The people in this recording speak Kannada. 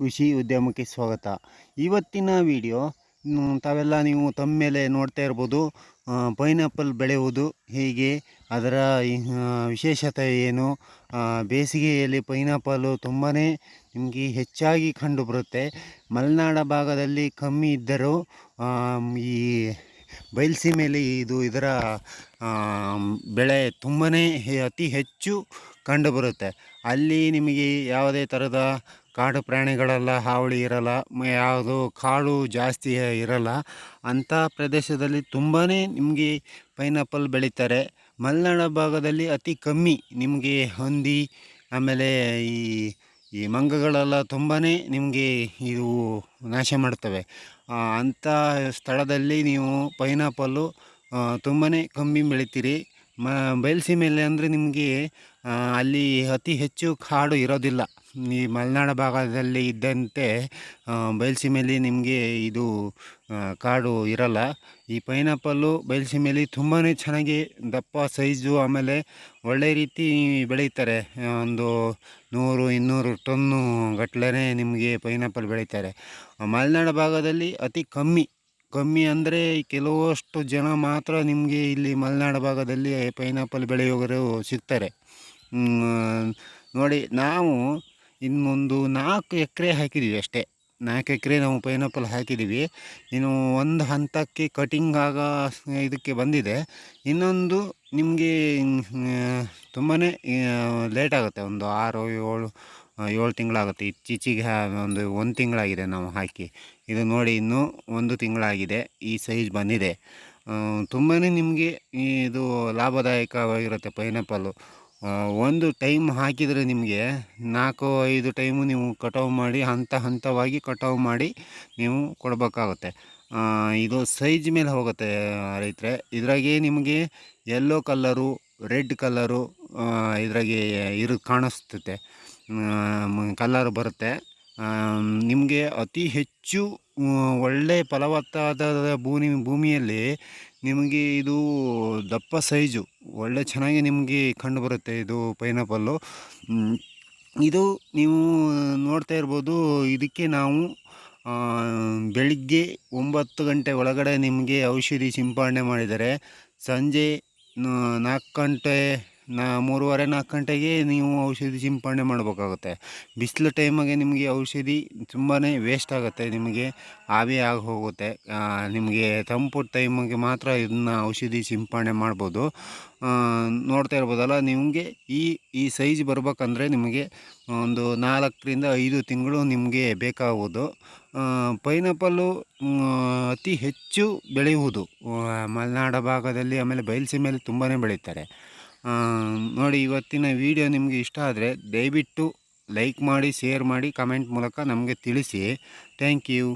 ಕೃಷಿ ಉದ್ಯಮಕ್ಕೆ ಸ್ವಾಗತ. ಇವತ್ತಿನ ವಿಡಿಯೋ ತಾವೆಲ್ಲ ನೀವು ತಮ್ಮ ಮೇಲೆ ನೋಡ್ತಾ ಇರ್ಬೋದು. ಪೈನಾಪಲ್ ಬೆಳೆಯುವುದು ಹೇಗೆ, ಅದರ ವಿಶೇಷತೆ ಏನು ಬೇಸಿಗೆಯಲ್ಲಿ ಪೈನಾಪಲು ತುಂಬಾ ನಿಮಗೆ ಹೆಚ್ಚಾಗಿ ಕಂಡುಬರುತ್ತೆ. ಮಲೆನಾಡ ಭಾಗದಲ್ಲಿ ಕಮ್ಮಿ ಇದ್ದರೂ ಈ ಬಯಲುಸೀಮೆಯಲ್ಲಿ ಇದು ಇದರ ಬೆಳೆ ತುಂಬಾ ಅತಿ ಹೆಚ್ಚು ಕಂಡುಬರುತ್ತೆ. ಅಲ್ಲಿ ನಿಮಗೆ ಯಾವುದೇ ಥರದ ಕಾಡು ಪ್ರಾಣಿಗಳೆಲ್ಲ ಹಾವಳಿ ಇರಲ್ಲ ಯಾವುದು ಕಾಡು ಜಾಸ್ತಿ ಇರಲ್ಲ. ಅಂಥ ಪ್ರದೇಶದಲ್ಲಿ ತುಂಬಾ ನಿಮಗೆ ಪೈನಾಪಲ್ ಬೆಳೀತಾರೆ. ಮಲೆನಾಡ ಭಾಗದಲ್ಲಿ ಅತಿ ಕಮ್ಮಿ ನಿಮಗೆ ಹಂದಿ, ಆಮೇಲೆ ಈ ಈ ಮಂಗಗಳೆಲ್ಲ ತುಂಬಾ ನಿಮಗೆ ಇದು ನಾಶ ಮಾಡ್ತವೆ. ಅಂಥ ಸ್ಥಳದಲ್ಲಿ ನೀವು ಪೈನಾಪಲ್ಲು ತುಂಬಾ ಕಮ್ಮಿ ಬೆಳಿತೀರಿ. ಮ ಬಯಲುಸೀಮೆಯಲ್ಲಿ ಅಂದರೆ ನಿಮಗೆ ಅಲ್ಲಿ ಅತಿ ಹೆಚ್ಚು ಕಾಡು ಇರೋದಿಲ್ಲ. ಈ ಮಲೆನಾಡ ಭಾಗದಲ್ಲಿ ಇದ್ದಂತೆ ಬಯಲುಸೀಮೆಯಲ್ಲಿ ನಿಮಗೆ ಇದು ಕಾಡು ಇರಲ್ಲ. ಈ ಪೈನಾಪಲ್ಲು ಬಯಲುಸೀಮೆಯಲ್ಲಿ ತುಂಬಾ ಚೆನ್ನಾಗಿ ದಪ್ಪ ಸೈಜು, ಆಮೇಲೆ ಒಳ್ಳೆ ರೀತಿ ಬೆಳೀತಾರೆ. ಒಂದು ನೂರು, ಇನ್ನೂರು ಟನ್ನು ಗಟ್ಟಲೆ ನಿಮಗೆ ಪೈನಾಪಲ್ ಬೆಳೀತಾರೆ. ಮಲೆನಾಡ ಭಾಗದಲ್ಲಿ ಅತಿ ಕಮ್ಮಿ ಕಮ್ಮಿ ಅಂದರೆ ಕೆಲವಷ್ಟು ಜನ ಮಾತ್ರ ನಿಮಗೆ ಇಲ್ಲಿ ಮಲೆನಾಡ ಭಾಗದಲ್ಲಿ ಪೈನಾಪಲ್ ಬೆಳೆಯೋರು ಸಿಗ್ತಾರೆ. ನೋಡಿ, ನಾವು ಇನ್ನೊಂದು ನಾಲ್ಕು ಎಕರೆ ಹಾಕಿದ್ದೀವಿ ಅಷ್ಟೇ. ನಾಲ್ಕು ಎಕರೆ ನಾವು ಪೈನಾಪಲ್ ಹಾಕಿದ್ದೀವಿ ಇನ್ನು ಒಂದು ಹಂತಕ್ಕೆ ಕಟಿಂಗ್ ಆಗ ಇದಕ್ಕೆ ಬಂದಿದೆ. ಇನ್ನೊಂದು ನಿಮಗೆ ತುಂಬಾ ಲೇಟ್ ಆಗುತ್ತೆ. ಒಂದು ಆರು, ಏಳು ಏಳು ತಿಂಗಳಾಗುತ್ತೆ. ಇತ್ತೀಚೆಗೆ ಒಂದು ಒಂದು ತಿಂಗಳಾಗಿದೆ ನಾವು ಹಾಕಿ. ಇದು ನೋಡಿ ಇನ್ನೂ ಒಂದು ತಿಂಗಳಾಗಿದೆ. ಈ ಸೈಜ್ ಬಂದಿದೆ. ತುಂಬಾ ನಿಮಗೆ ಇದು ಲಾಭದಾಯಕವಾಗಿರುತ್ತೆ ಪೈನಾಪಲ್ಲು ಒಂದು ಟೈಮ್ ಹಾಕಿದರೆ ನಿಮಗೆ ನಾಲ್ಕು ಐದು ಟೈಮು ನೀವು ಕಟಾವು ಮಾಡಿ, ಹಂತ ಹಂತವಾಗಿ ಕಟಾವು ಮಾಡಿ ನೀವು ಕೊಡಬೇಕಾಗುತ್ತೆ. ಇದು ಸೈಜ್ ಮೇಲೆ ಹೋಗುತ್ತೆ ರೈತರೆ. ಇದ್ರಾಗೆ ನಿಮಗೆ ಯೆಲ್ಲೋ ಕಲ್ಲರು ರೆಡ್ ಕಲ್ಲರು ಇದ್ರಾಗೆ ಇರು ಕಾಣಿಸ್ತತೆ ಕಲ್ಲರ್ ಬರುತ್ತೆ. ನಿಮಗೆ ಅತಿ ಹೆಚ್ಚು ಒಳ್ಳೆ ಫಲವತ್ತಾದ ಭೂಮಿ, ಭೂಮಿಯಲ್ಲಿ ನಿಮಗೆ ಇದು ದಪ್ಪ ಸೈಜು ಒಳ್ಳೆ ಚೆನ್ನಾಗಿ ನಿಮಗೆ ಕಂಡು ಬರುತ್ತೆ ಇದು ಪೈನಾಪಲ್ಲು ಇದು ನೀವು ನೋಡ್ತಾ ಇರ್ಬೋದು, ಇದಕ್ಕೆ ನಾವು ಬೆಳಿಗ್ಗೆ ಒಂಬತ್ತು ಗಂಟೆ ಒಳಗಡೆ ನಿಮಗೆ ಔಷಧಿ ಸಿಂಪಡಣೆ ಮಾಡಿದರೆ, ಸಂಜೆ ನಾಲ್ಕು ಗಂಟೆ ನಾ ಮೂರುವರೆ ನಾಲ್ಕು ಗಂಟೆಗೆ ನೀವು ಔಷಧಿ ಸಿಂಪಡಣೆ ಮಾಡಬೇಕಾಗುತ್ತೆ. ಬಿಸಿಲು ಟೈಮಿಗೆ ನಿಮಗೆ ಔಷಧಿ ತುಂಬಾ ವೇಸ್ಟ್ ಆಗುತ್ತೆ, ನಿಮಗೆ ಆವಿ ಆಗಿ ಹೋಗುತ್ತೆ. ನಿಮಗೆ ತಂಪು ಟೈಮಿಗೆ ಮಾತ್ರ ಇದನ್ನ ಔಷಧಿ ಸಿಂಪಡಣೆ ಮಾಡ್ಬೋದು. ನೋಡ್ತಾ ಇರ್ಬೋದಲ್ಲ, ನಿಮಗೆ ಈ ಈ ಸೈಜ್ ಬರ್ಬೇಕಂದ್ರೆ ನಿಮಗೆ ಒಂದು ನಾಲ್ಕರಿಂದ ಐದು ತಿಂಗಳು ನಿಮಗೆ ಬೇಕಾಗುವುದು ಪೈನಾಪಲ್ಲು ಅತಿ ಹೆಚ್ಚು ಬೆಳೆಯುವುದು ಮಲೆನಾಡ ಭಾಗದಲ್ಲಿ ಆಮೇಲೆ ಬಯಲುಸೀಮೆಯಲ್ಲಿ ತುಂಬಾ ಬೆಳೀತಾರೆ. ನೋಡಿ, ಇವತ್ತಿನ ವಿಡಿಯೋ ನಿಮಗೆ ಇಷ್ಟ ಆದರೆ ದಯವಿಟ್ಟು ಲೈಕ್ ಮಾಡಿ, ಶೇರ್ ಮಾಡಿ, ಕಮೆಂಟ್ ಮೂಲಕ ನಮಗೆ ತಿಳಿಸಿ. Thank you.